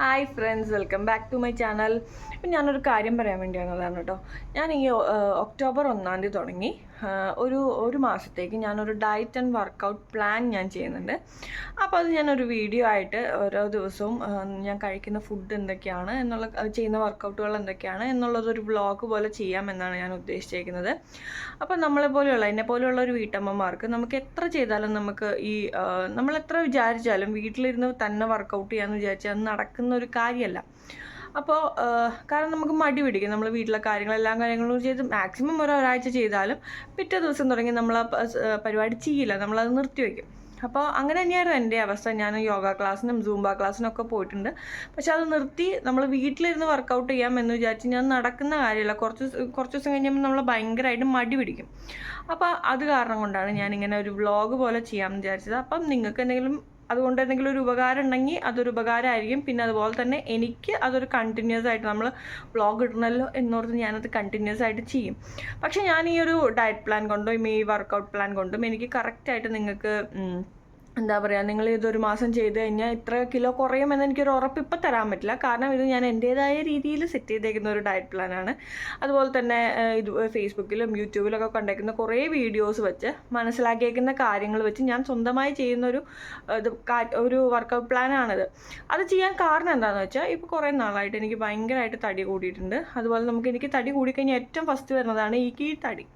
Hi friends welcome back to my channel ഇപ്പം ഞാനൊരു കാര്യം പറയാൻ വേണ്ടി വന്നതാണ് കേട്ടോ. ഞാൻ ഈ ഒക്ടോബർ ഒന്നാം തീയതി തുടങ്ങി. ഒരു ഒരു മാസത്തേക്ക് ഞാനൊരു ഡയറ്റ് ആൻഡ് വർക്കൗട്ട് പ്ലാൻ ഞാൻ ചെയ്യുന്നുണ്ട്. അപ്പോൾ അത് ഞാനൊരു വീഡിയോ ആയിട്ട് ഓരോ ദിവസവും ഞാൻ കഴിക്കുന്ന ഫുഡ് എന്തൊക്കെയാണ് എന്നുള്ള ചെയ്യുന്ന വർക്കൗട്ടുകൾ എന്തൊക്കെയാണ് എന്നുള്ളതൊരു വ്ളോഗ് പോലെ ചെയ്യാമെന്നാണ് ഞാൻ ഉദ്ദേശിച്ചിരിക്കുന്നത് അപ്പോൾ നമ്മളെ പോലെയുള്ള എന്നെ പോലെയുള്ള ഒരു വീട്ടമ്മമാർക്ക് നമുക്ക് എത്ര ചെയ്താലും നമുക്ക് ഈ നമ്മൾ എത്ര വിചാരിച്ചാലും വീട്ടിലിരുന്ന് തന്നെ വർക്കൗട്ട് ചെയ്യാമെന്ന് വിചാരിച്ചാൽ അത് നടക്കുന്ന ഒരു കാര്യമല്ല അപ്പോൾ കാരണം നമുക്ക് മടി പിടിക്കും. നമ്മൾ വീട്ടിലെ കാര്യങ്ങൾ എല്ലാ കാര്യങ്ങളും ചെയ്ത് മാക്സിമം ഒരു ഒരാഴ്ച ചെയ്താലും പിറ്റേ ദിവസം തുടങ്ങി നമ്മൾ ആ പരിപാടി ചെയ്യില്ല. നമ്മളത് നിർത്തിവെക്കും അപ്പോൾ അങ്ങനെ തന്നെയായിരുന്നു എന്റെ അവസ്ഥ. ഞാൻ യോഗ ക്ലാസ്സിനും സൂംബ ക്ലാസ്സിനും ഒക്കെ പോയിട്ടുണ്ട്. പക്ഷെ അത് നിർത്തി നമ്മൾ വീട്ടിലിരുന്ന് വർക്കൗട്ട് ചെയ്യാം എന്ന് വിചാരിച്ച് ഞാൻ നടക്കുന്ന കാര്യമില്ല കുറച്ച് കുറച്ച് ദിവസം കഴിഞ്ഞപ്പോൾ നമ്മൾ ഭയങ്കരമായിട്ട് മടി പിടിക്കും. അപ്പോൾ അത് കാരണം കൊണ്ടാണ് ഞാൻ ഇങ്ങനെ ഒരു വ്ളോഗ് പോലെ ചെയ്യാമെന്ന് വിചാരിച്ചത്. അപ്പം നിങ്ങൾക്ക് എന്തെങ്കിലും അതുകൊണ്ട് എന്തെങ്കിലും ഒരു ഉപകാരം ഉണ്ടെങ്കിൽ അതൊരു ഉപകാരമായിരിക്കും. പിന്നെ അതുപോലെ തന്നെ എനിക്ക് അതൊരു കണ്ടിന്യൂസ് ആയിട്ട് നമ്മൾ വ്ളോഗ് ഇടണമല്ലോ എന്നോർത്ത് ഞാനത് കണ്ടിന്യൂസ് ആയിട്ട് ചെയ്യും. പക്ഷെ ഞാൻ ഈ ഒരു ഡയറ്റ് പ്ലാൻ കൊണ്ടും ഈ വർക്കൗട്ട് പ്ലാൻ കൊണ്ടും എനിക്ക് കറക്റ്റായിട്ട് നിങ്ങൾക്ക് എന്താ പറയുക നിങ്ങൾ ഇതൊരു മാസം ചെയ്ത് കഴിഞ്ഞാൽ ഇത്ര കിലോ കുറയുമെന്ന് എനിക്കൊരു ഉറപ്പ് ഇപ്പം തരാൻ പറ്റില്ല. കാരണം ഇത് ഞാൻ എന്റെതായ രീതിയിൽ സെറ്റ് ചെയ്തേക്കുന്ന ഒരു ഡയറ്റ് പ്ലാനാണ് അതുപോലെ തന്നെ ഇത് ഫേസ്ബുക്കിലും യൂട്യൂബിലൊക്കെ കണ്ടേക്കുന്ന കുറേ വീഡിയോസ് വെച്ച് മനസ്സിലാക്കിയേക്കുന്ന കാര്യങ്ങൾ വെച്ച് ഞാൻ സ്വന്തമായി ചെയ്യുന്നൊരു ഇത് ഒരു വർക്കൗട്ട് പ്ലാനാണിത് അത് ചെയ്യാൻ കാരണം എന്താണെന്ന് വെച്ചാൽ ഇപ്പോൾ കുറേ നാളായിട്ട് എനിക്ക് ഭയങ്കരമായിട്ട് തടി കൂടിയിട്ടുണ്ട്. അതുപോലെ നമുക്ക് എനിക്ക് തടി കൂടിക്കഴിഞ്ഞാൽ ഏറ്റവും ഫസ്റ്റ് വരുന്നതാണ് ഈ കീ തടി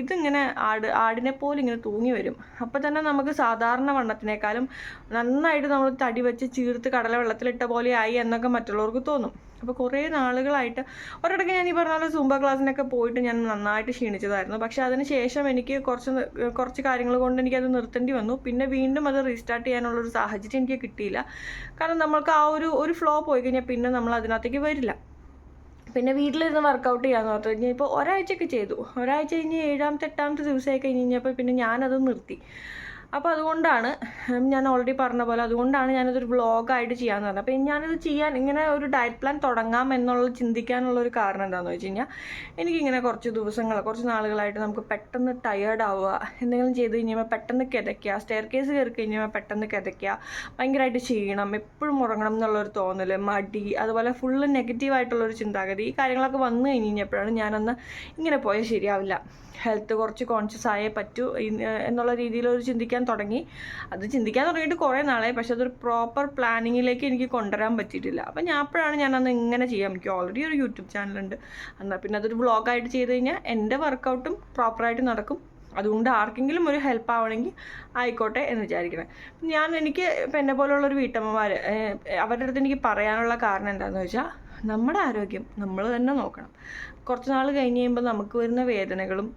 ഇതിങ്ങനെ ആട് ആടിനെ പോലെ ഇങ്ങനെ തൂങ്ങി വരും. അപ്പോൾ തന്നെ നമുക്ക് സാധാരണ വണ്ണത്തിനേക്കാളും നന്നായിട്ട് നമ്മൾ തടി വെച്ച് ചീർത്ത് കടല വെള്ളത്തിലിട്ട പോലെ ആയി എന്നൊക്കെ മറ്റുള്ളവർക്ക് തോന്നും. അപ്പോൾ കുറേ നാളുകളായിട്ട് ഒരിടയ്ക്ക് ഞാൻ ഈ പറഞ്ഞ പോലെ സൂംബ ക്ലാസ്സിനൊക്കെ പോയിട്ട് ഞാൻ നന്നായിട്ട് ക്ഷീണിച്ചതായിരുന്നു. പക്ഷെ അതിന് ശേഷം എനിക്ക് കുറച്ച് കുറച്ച് കാര്യങ്ങൾ കൊണ്ട് എനിക്ക് അത് നിർത്തേണ്ടി വന്നു. പിന്നെ വീണ്ടും അത് റീസ്റ്റാർട്ട് ചെയ്യാനുള്ളൊരു സാഹചര്യം എനിക്ക് കിട്ടിയില്ല. കാരണം നമ്മൾക്ക് ആ ഒരു ഒരു ഫ്ലോ പോയി കഴിഞ്ഞാൽ പിന്നെ നമ്മൾ അതിനകത്തേക്ക് വരില്ല. പിന്നെ വീട്ടിലിരുന്ന് വർക്കൗട്ട് ചെയ്യാന്ന് പറഞ്ഞു കഴിഞ്ഞാൽ ഇപ്പോൾ ഒരാഴ്ചയൊക്കെ ചെയ്തു. ഒരാഴ്ച കഴിഞ്ഞ് ഏഴാമത്തെ എട്ടാമത്തെ ദിവസമായി കഴിഞ്ഞ് കഴിഞ്ഞപ്പോൾ പിന്നെ ഞാനത് നിർത്തി. അപ്പോൾ അതുകൊണ്ടാണ് ഞാൻ ഓൾറെഡി പറഞ്ഞ പോലെ അതുകൊണ്ടാണ് ഞാനിതൊരു വ്ളോഗായിട്ട് ചെയ്യാൻ പറഞ്ഞത്. അപ്പോൾ ഞാനിത് ചെയ്യാൻ ഇങ്ങനെ ഒരു ഡയറ്റ് പ്ലാൻ തുടങ്ങാം എന്നുള്ളത് ചിന്തിക്കാനുള്ള ഒരു കാരണം എന്താണെന്ന് വെച്ച് കഴിഞ്ഞാൽ എനിക്കിങ്ങനെ കുറച്ച് ദിവസങ്ങൾ കുറച്ച് നാളുകളായിട്ട് നമുക്ക് പെട്ടെന്ന് ടയേർഡ് ആവുക എന്തെങ്കിലും ചെയ്ത് കഴിഞ്ഞാൽ പെട്ടെന്ന് കിതയ്ക്കുക സ്റ്റെയർ കേസ് കയറി കഴിഞ്ഞാൽ പെട്ടെന്ന് കിതയ്ക്കുക ഭയങ്കരമായിട്ട് ചെയ്യണം എപ്പോഴും ഉറങ്ങണം എന്നുള്ളൊരു തോന്നൽ മടി അതുപോലെ ഫുള്ള് നെഗറ്റീവായിട്ടുള്ളൊരു ചിന്താഗതി ഈ കാര്യങ്ങളൊക്കെ വന്നു കഴിഞ്ഞ് കഴിഞ്ഞപ്പോഴാണ് ഞാനൊന്ന് ഇങ്ങനെ പോയാൽ ശരിയാവില്ല. ഹെൽത്ത് കുറച്ച് കോൺഷ്യസ് ആയേ പറ്റൂ എന്നുള്ള രീതിയിലൊരു ചിന്തിക്കാൻ തുടങ്ങി. അത് ചിന്തിക്കാൻ തുടങ്ങിയിട്ട് കുറേ നാളായി. പക്ഷെ അതൊരു പ്രോപ്പർ പ്ലാനിങ്ങിലേക്ക് എനിക്ക് കൊണ്ടുവരാൻ പറ്റിയിട്ടില്ല. അപ്പം ഞാൻ അപ്പോഴാണ് ഞാൻ ഞാനന്ന് ഇങ്ങനെ ചെയ്യാം. എനിക്ക് ഓൾറെഡി ഒരു യൂട്യൂബ് ചാനലുണ്ട് എന്നാൽ പിന്നെ അതൊരു വ്ളോഗായിട്ട് ചെയ്ത് കഴിഞ്ഞാൽ എന്റെ വർക്കൗട്ടും പ്രോപ്പറായിട്ട് നടക്കും. അതുകൊണ്ട് ആർക്കെങ്കിലും ഒരു ഹെൽപ്പ് ആവണമെങ്കിൽ ആയിക്കോട്ടെ എന്ന് വിചാരിക്കണം. ഞാൻ എനിക്ക് ഇപ്പം എന്നെ പോലുള്ള ഒരു വീട്ടമ്മമാർ അവരുടെ അടുത്ത് എനിക്ക് പറയാനുള്ള കാരണം എന്താണെന്ന് വെച്ചാൽ നമ്മുടെ ആരോഗ്യം നമ്മൾ തന്നെ നോക്കണം. കുറച്ച് നാൾ കഴിഞ്ഞ് കഴിയുമ്പോൾ നമുക്ക് വരുന്ന വേദനകളും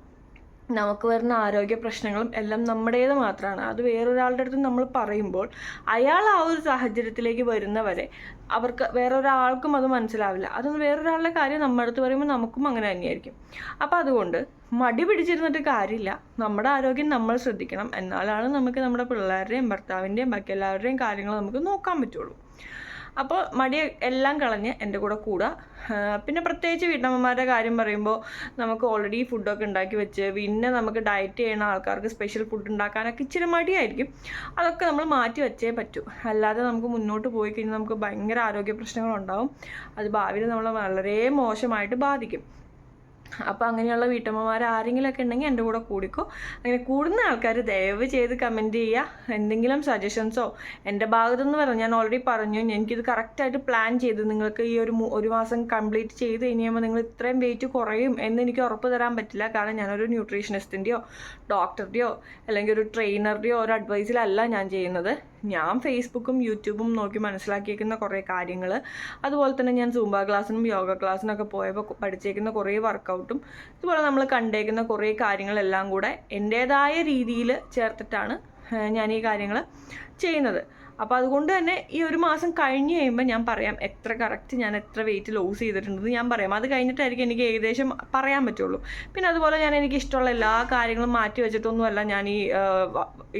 നമുക്ക് വരുന്ന ആരോഗ്യ പ്രശ്നങ്ങളും എല്ലാം നമ്മുടേത് മാത്രമാണ് അത് വേറൊരാളുടെ അടുത്ത് നമ്മൾ പറയുമ്പോൾ അയാൾ ആ ഒരു സാഹചര്യത്തിലേക്ക് വരുന്നവരെ അവർക്ക് വേറൊരാൾക്കും അത് മനസ്സിലാവില്ല. അത് വേറൊരാളുടെ കാര്യം നമ്മുടെ അടുത്ത് പറയുമ്പോൾ നമുക്കും അങ്ങനെ തന്നെയായിരിക്കും. അപ്പോൾ അതുകൊണ്ട് മടി പിടിച്ചിരുന്നിട്ട് കാര്യമില്ല. നമ്മുടെ ആരോഗ്യം നമ്മൾ ശ്രദ്ധിക്കണം. എന്നാലാണ് നമുക്ക് നമ്മുടെ പിള്ളേരുടെയും ഭർത്താവിന്റെയും ബാക്കി എല്ലാവരുടെയും കാര്യങ്ങൾ നമുക്ക് നോക്കാൻ പറ്റുള്ളൂ. അപ്പോൾ മടി എല്ലാം കളഞ്ഞ് എന്റെ കൂടെ കൂടുക പിന്നെ പ്രത്യേകിച്ച് വീട്ടമ്മമാരുടെ കാര്യം പറയുമ്പോൾ നമുക്ക് ഓൾറെഡി ഫുഡൊക്കെ ഉണ്ടാക്കി വെച്ച് പിന്നെ നമുക്ക് ഡയറ്റ് ചെയ്യുന്ന ആൾക്കാർക്ക് സ്പെഷ്യൽ ഫുഡ് ഉണ്ടാക്കാനൊക്കെ ഇച്ചിരി മടിയായിരിക്കും. അതൊക്കെ നമ്മൾ മാറ്റി വെച്ചേ പറ്റൂ. അല്ലാതെ നമുക്ക് മുന്നോട്ട് പോയി കഴിഞ്ഞാൽ നമുക്ക് ഭയങ്കര ആരോഗ്യ പ്രശ്നങ്ങളുണ്ടാവും. അത് ഭാവിയിൽ നമ്മളെ വളരെ മോശമായിട്ട് ബാധിക്കും. അപ്പോൾ അങ്ങനെയുള്ള വീട്ടമ്മമാർ ആരെങ്കിലുമൊക്കെ ഉണ്ടെങ്കിൽ എന്റെ കൂടെ കൂടിക്കോ. അങ്ങനെ കൂടുന്ന ആൾക്കാർ ദയവ് ചെയ്ത് കമന്റ് ചെയ്യുക എന്തെങ്കിലും സജഷൻസോ എന്റെ ഭാഗത്തുനിന്ന് പറഞ്ഞു ഞാൻ ഓൾറെഡി പറഞ്ഞു. എനിക്കിത് കറക്റ്റായിട്ട് പ്ലാൻ ചെയ്ത്. നിങ്ങൾക്ക് ഈ ഒരു ഒരു മാസം കംപ്ലീറ്റ് ചെയ്ത് കഴിയുമ്പോൾ നിങ്ങൾ ഇത്രയും വെയിറ്റ് കുറയും എന്ന് എനിക്ക് ഉറപ്പ് തരാൻ പറ്റില്ല. കാരണം ഞാനൊരു ന്യൂട്രീഷനിസ്റ്റിന്റെയോ ഡോക്ടറുടെയോ അല്ലെങ്കിൽ ഒരു ട്രെയിനറുടെയോ ഒരു അഡ്വൈസിലല്ല ഞാൻ ചെയ്യുന്നത്. ഞാൻ ഫേസ്ബുക്കും യൂട്യൂബും നോക്കി മനസ്സിലാക്കിയേക്കുന്ന കുറേ കാര്യങ്ങൾ അതുപോലെ തന്നെ ഞാൻ സൂംബ ക്ലാസ്സിനും യോഗ ക്ലാസ്സിനൊക്കെ പോയപ്പോൾ പഠിച്ചേക്കുന്ന കുറേ വർക്കൗട്ടും ഇതുപോലെ നമ്മൾ കണ്ടേക്കുന്ന കുറേ കാര്യങ്ങളെല്ലാം കൂടെ എന്റേതായ രീതിയിൽ ചേർത്തിട്ടാണ് ഞാൻ ഈ കാര്യങ്ങൾ ചെയ്യുന്നത്. അപ്പോൾ അതുകൊണ്ട് തന്നെ ഈ ഒരു മാസം കഴിഞ്ഞ് കഴിയുമ്പോൾ ഞാൻ പറയാം എത്ര കറക്റ്റ് ഞാൻ എത്ര വെയിറ്റ് ലോസ് ചെയ്തിട്ടുണ്ടെന്ന് ഞാൻ പറയാം. അത് കഴിഞ്ഞിട്ടായിരിക്കും എനിക്ക് ഏകദേശം പറയാൻ പറ്റുള്ളൂ. പിന്നെ അതുപോലെ ഞാൻ എനിക്ക് ഇഷ്ടമുള്ള എല്ലാ കാര്യങ്ങളും മാറ്റി വെച്ചിട്ടൊന്നുമല്ല ഞാൻ ഈ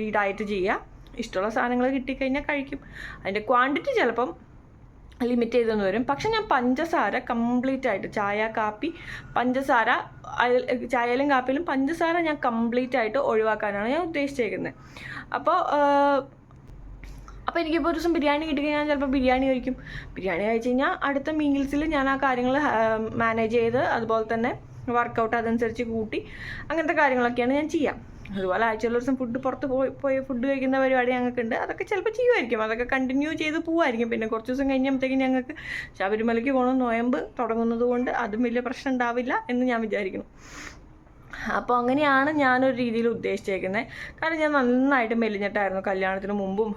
ഈ ഡയറ്റ് ചെയ്യുക. ഇഷ്ടമുള്ള സാധനങ്ങൾ കിട്ടിക്കഴിഞ്ഞാൽ കഴിക്കും. അതിന്റെ ക്വാണ്ടിറ്റി ചിലപ്പം ലിമിറ്റ് ചെയ്തെന്ന് വരും. പക്ഷെ ഞാൻ പഞ്ചസാര കംപ്ലീറ്റ് ആയിട്ട് ചായ കാപ്പി പഞ്ചസാര ചായയിലും കാപ്പിയിലും പഞ്ചസാര ഞാൻ കംപ്ലീറ്റ് ആയിട്ട് ഒഴിവാക്കാനാണ് ഞാൻ ഉദ്ദേശിച്ചേക്കുന്നത്. അപ്പോൾ അപ്പോൾ എനിക്കിപ്പോൾ ഒരു ദിവസം ബിരിയാണി കിട്ടിക്കഴിഞ്ഞാൽ ഞാൻ ചിലപ്പോൾ ബിരിയാണി കഴിക്കും. ബിരിയാണി കഴിച്ച് കഴിഞ്ഞാൽ അടുത്ത മീൽസിൽ ഞാൻ ആ കാര്യങ്ങൾ മാനേജ് ചെയ്ത് അതുപോലെ തന്നെ വർക്കൗട്ട് അതനുസരിച്ച് കൂട്ടി അങ്ങനത്തെ കാര്യങ്ങളൊക്കെയാണ് ഞാൻ ചെയ്യാം. അതുപോലെ ആഴ്ചയിൽ ദിവസം ഫുഡ് പുറത്ത് പോയി പോയി ഫുഡ് കഴിക്കുന്ന പരിപാടി ഞങ്ങൾക്കുണ്ട്. അതൊക്കെ ചിലപ്പോൾ ചെയ്യുമായിരിക്കും. അതൊക്കെ കണ്ടിന്യൂ ചെയ്ത് പോവായിരിക്കും. പിന്നെ കുറച്ച് ദിവസം കഴിഞ്ഞപ്പോഴത്തേക്കും ഞങ്ങൾക്ക് ശബരിമലയ്ക്ക് പോകണം നോയമ്പ് തുടങ്ങുന്നത് കൊണ്ട് അതും വലിയ പ്രശ്നം ഉണ്ടാവില്ല എന്ന് ഞാൻ വിചാരിക്കുന്നു. അപ്പോൾ അങ്ങനെയാണ് ഞാനൊരു രീതിയിൽ ഉദ്ദേശിച്ചേക്കുന്നത് കാരണം ഞാൻ നന്നായിട്ട് മെലിഞ്ഞിട്ടായിരുന്നു കല്യാണത്തിന് മുമ്പും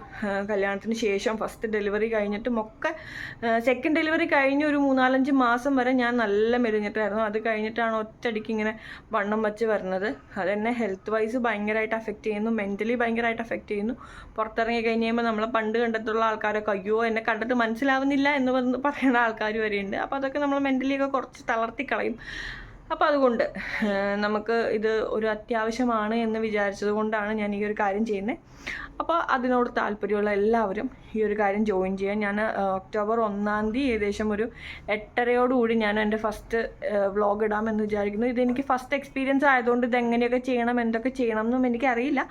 കല്യാണത്തിന് ശേഷം ഫസ്റ്റ് ഡെലിവറി കഴിഞ്ഞിട്ടും ഒക്കെ സെക്കൻഡ് ഡെലിവറി കഴിഞ്ഞ് ഒരു മൂന്നാലഞ്ച് മാസം വരെ ഞാൻ നല്ല മെലിഞ്ഞിട്ടായിരുന്നു. അത് കഴിഞ്ഞിട്ടാണ് ഒറ്റയടിക്ക് ഇങ്ങനെ വണ്ണം വച്ച് വരുന്നത്. അതെന്നെ ഹെൽത്ത് വൈസ് ഭയങ്കരമായിട്ട് അഫക്റ്റ് ചെയ്യുന്നു മെന്റലി ഭയങ്കരമായിട്ട് അഫക്റ്റ് ചെയ്യുന്നു. പുറത്തിറങ്ങി കഴിഞ്ഞ് കഴിയുമ്പോൾ നമ്മളെ പണ്ട് കണ്ടിട്ടുള്ള ആൾക്കാരൊക്കെ അയ്യോ എന്നെ കണ്ടിട്ട് മനസ്സിലാവുന്നില്ല എന്ന് പറയുന്ന ആൾക്കാർ വരെയുണ്ട്. അപ്പോൾ അതൊക്കെ നമ്മൾ മെന്റലി ഒക്കെ കുറച്ച് തളർത്തി കളയും അപ്പോൾ അതുകൊണ്ട് നമുക്ക് ഇത് ഒരു അത്യാവശ്യമാണ് എന്ന് വിചാരിച്ചത് കൊണ്ടാണ് ഞാൻ ഈ ഒരു കാര്യം ചെയ്യുന്നത് അപ്പോൾ അതിനോട് താല്പര്യമുള്ള എല്ലാവരും ഈ ഒരു കാര്യം ജോയിൻ ചെയ്യാൻ. ഞാൻ ഒക്ടോബർ ഒന്നാം തീയതി ഏകദേശം ഒരു എട്ടരയോടുകൂടി ഞാൻ എന്റെ ഫസ്റ്റ് വ്ളോഗ് ഇടാമെന്ന് വിചാരിക്കുന്നു. ഇതെനിക്ക് ഫസ്റ്റ് എക്സ്പീരിയൻസ് ആയതുകൊണ്ട് ഇത് എങ്ങനെയൊക്കെ ചെയ്യണം എന്തൊക്കെ ചെയ്യണം എന്നും എനിക്കറിയില്ല.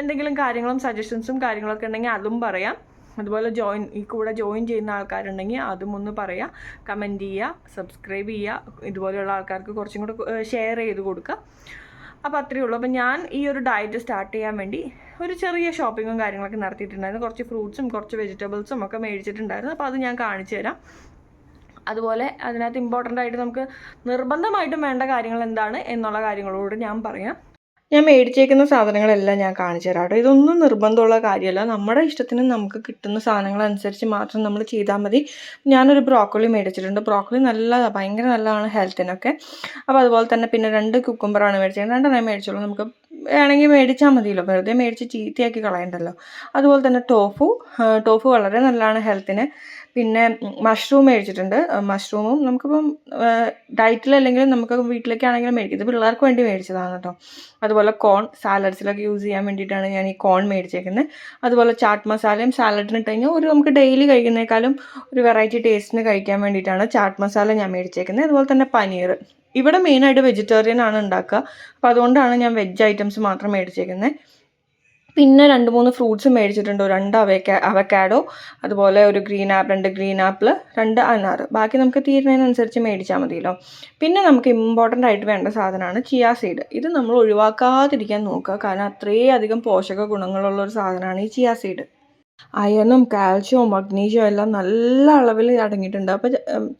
എന്തെങ്കിലും കാര്യങ്ങളും സജഷൻസും കാര്യങ്ങളൊക്കെ ഉണ്ടെങ്കിൽ അതും പറയാം. അതുപോലെ ജോയിൻ ഈ കൂടെ ജോയിൻ ചെയ്യുന്ന ആൾക്കാരുണ്ടെങ്കിൽ അതും ഒന്ന് പറയുക കമന്റ് ചെയ്യുക സബ്സ്ക്രൈബ് ചെയ്യുക ഇതുപോലെയുള്ള ആൾക്കാർക്ക് കുറച്ചും കൂടെ ഷെയർ ചെയ്ത് കൊടുക്കുക അപ്പോൾ അത്രയേ ഉള്ളൂ. അപ്പോൾ ഞാൻ ഈ ഒരു ഡയറ്റ് സ്റ്റാർട്ട് ചെയ്യാൻ വേണ്ടി ഒരു ചെറിയ ഷോപ്പിങ്ങും കാര്യങ്ങളൊക്കെ നടത്തിയിട്ടുണ്ടായിരുന്നു. കുറച്ച് ഫ്രൂട്ട്സും കുറച്ച് വെജിറ്റബിൾസും ഒക്കെ മേടിച്ചിട്ടുണ്ടായിരുന്നു. അപ്പോൾ അത് ഞാൻ കാണിച്ചു തരാം. അതുപോലെ അതിനകത്ത് ഇമ്പോർട്ടന്റ് ആയിട്ട് നമുക്ക് നിർബന്ധമായിട്ടും വേണ്ട കാര്യങ്ങൾ എന്താണ് എന്നുള്ള കാര്യങ്ങളോട് ഞാൻ പറയാം. ഞാൻ മേടിച്ചേക്കുന്ന സാധനങ്ങളെല്ലാം ഞാൻ കാണിച്ചു തരാം കേട്ടോ. ഇതൊന്നും നിർബന്ധമുള്ള കാര്യമല്ല. നമ്മുടെ ഇഷ്ടത്തിന് നമുക്ക് കിട്ടുന്ന സാധനങ്ങൾ അനുസരിച്ച് മാത്രം നമ്മൾ ചെയ്താൽ മതി. ഞാനൊരു ബ്രോക്കോളി മേടിച്ചിട്ടുണ്ട്. ബ്രോക്കോളി നല്ല ഭയങ്കര നല്ലതാണ് ഹെൽത്തിനൊക്കെ. അപ്പോൾ അതുപോലെ തന്നെ പിന്നെ രണ്ട് കുക്കുംബറാണ് മേടിച്ചത് രണ്ടെണ്ണം മേടിച്ചോളൂ. നമുക്ക് വേണമെങ്കിൽ മേടിച്ചാൽ മതിയല്ലോ. വെറുതെ മേടിച്ച് ചീത്തയാക്കി കളയണ്ടല്ലോ. അതുപോലെ തന്നെ ടോഫു ടോഫു വളരെ നല്ലതാണ് ഹെൽത്തിന്. പിന്നെ മഷ്റൂം മേടിച്ചിട്ടുണ്ട്. മഷ്റൂമും നമുക്കിപ്പം അല്ലെങ്കിൽ നമുക്ക് വീട്ടിലേക്കാണെങ്കിലും മേടിക്കും. ഇത് പിള്ളേർക്ക് വേണ്ടി മേടിച്ചതാണ് കേട്ടോ അതുപോലെ കോൺ സാലഡ്സിലൊക്കെ യൂസ് ചെയ്യാൻ വേണ്ടിയിട്ടാണ് ഞാൻ ഈ കോൺ മേടിച്ചേക്കുന്നത് അതുപോലെ ചാട്ട് മസാലയും സാലഡിന് ഇട്ട് കഴിഞ്ഞാൽ ഒരു നമുക്ക് ഡെയിലി കഴിക്കുന്നേക്കാളും ഒരു വെറൈറ്റി ടേസ്റ്റിന് കഴിക്കാൻ വേണ്ടിയിട്ടാണ് ചാട്ട് മസാല ഞാൻ മേടിച്ചേക്കുന്നത് അതുപോലെ തന്നെ പനീർ ഇവിടെ മെയിനായിട്ട് വെജിറ്റേറിയൻ ആണ് ഉണ്ടാക്കുക. അപ്പോൾ അതുകൊണ്ടാണ് ഞാൻ വെജ് ഐറ്റംസ് മാത്രം മേടിച്ചേക്കുന്നത് പിന്നെ രണ്ട് മൂന്ന് ഫ്രൂട്ട്സ് മേടിച്ചിട്ടുണ്ട്. രണ്ട് അവക്ക അവക്കാഡോ അതുപോലെ ഒരു ഗ്രീൻ ആപ്പിൾ രണ്ട് ഗ്രീൻ ആപ്പിൾ രണ്ട് അനാർ. ബാക്കി നമുക്ക് തീരുന്നതിനനുസരിച്ച് മേടിച്ചാൽ മതിയല്ലോ. പിന്നെ നമുക്ക് ഇമ്പോർട്ടന്റ് ആയിട്ട് വേണ്ട സാധനമാണ് ചിയാ സീഡ് ഇത് നമ്മൾ ഒഴിവാക്കാതിരിക്കാൻ നോക്കുക. കാരണം അത്രയധികം പോഷക ഗുണങ്ങളുള്ള ഒരു സാധനമാണ് ഈ ചിയാ സീഡ് അയണും കാൽഷ്യവും മഗ്നീഷ്യവും എല്ലാം നല്ല അളവിൽ അടങ്ങിയിട്ടുണ്ട്. അപ്പോൾ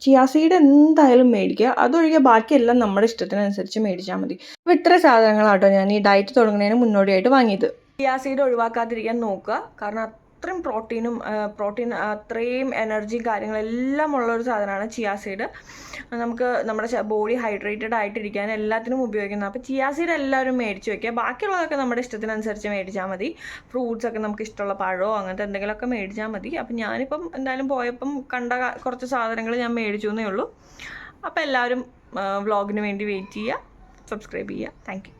ചിയാ സീഡ് എന്തായാലും മേടിക്കുക. അതൊഴികെ ബാക്കിയെല്ലാം നമ്മുടെ ഇഷ്ടത്തിനനുസരിച്ച് മേടിച്ചാൽ മതി. അപ്പോൾ ഇത്ര സാധനങ്ങളാട്ടോ ഞാൻ ഈ ഡയറ്റ് തുടങ്ങുന്നതിന് മുന്നോടിയായിട്ട് വാങ്ങിയത്. ചിയാ സീഡ് ഒഴിവാക്കാതിരിക്കാൻ നോക്കുക. കാരണം അത്രയും പ്രോട്ടീനും പ്രോട്ടീൻ അത്രയും എനർജി കാര്യങ്ങളെല്ലാം ഉള്ള ഒരു സാധനമാണ് ചിയാ സീഡ് നമുക്ക് നമ്മുടെ ബോഡി ഹൈഡ്രേറ്റഡ് ആയിട്ടിരിക്കാൻ എല്ലാത്തിനും ഉപയോഗിക്കുന്നത്. അപ്പോൾ ചിയാ സീഡ് എല്ലാവരും മേടിച്ച് വെക്കുക. ബാക്കിയുള്ളതൊക്കെ നമ്മുടെ ഇഷ്ടത്തിനനുസരിച്ച് മേടിച്ചാൽ മതി. ഫ്രൂട്ട്സ് ഒക്കെ നമുക്ക് ഇഷ്ടമുള്ള പഴമോ അങ്ങനത്തെ എന്തെങ്കിലുമൊക്കെ മേടിച്ചാൽ മതി. അപ്പം ഞാനിപ്പം എന്തായാലും പോയപ്പം കണ്ട കുറച്ച് സാധനങ്ങൾ ഞാൻ മേടിച്ചു എന്നേ ഉള്ളൂ. അപ്പോൾ എല്ലാവരും വ്ളോഗിന് വേണ്ടി വെയിറ്റ് ചെയ്യുക. സബ്സ്ക്രൈബ് ചെയ്യുക. താങ്ക്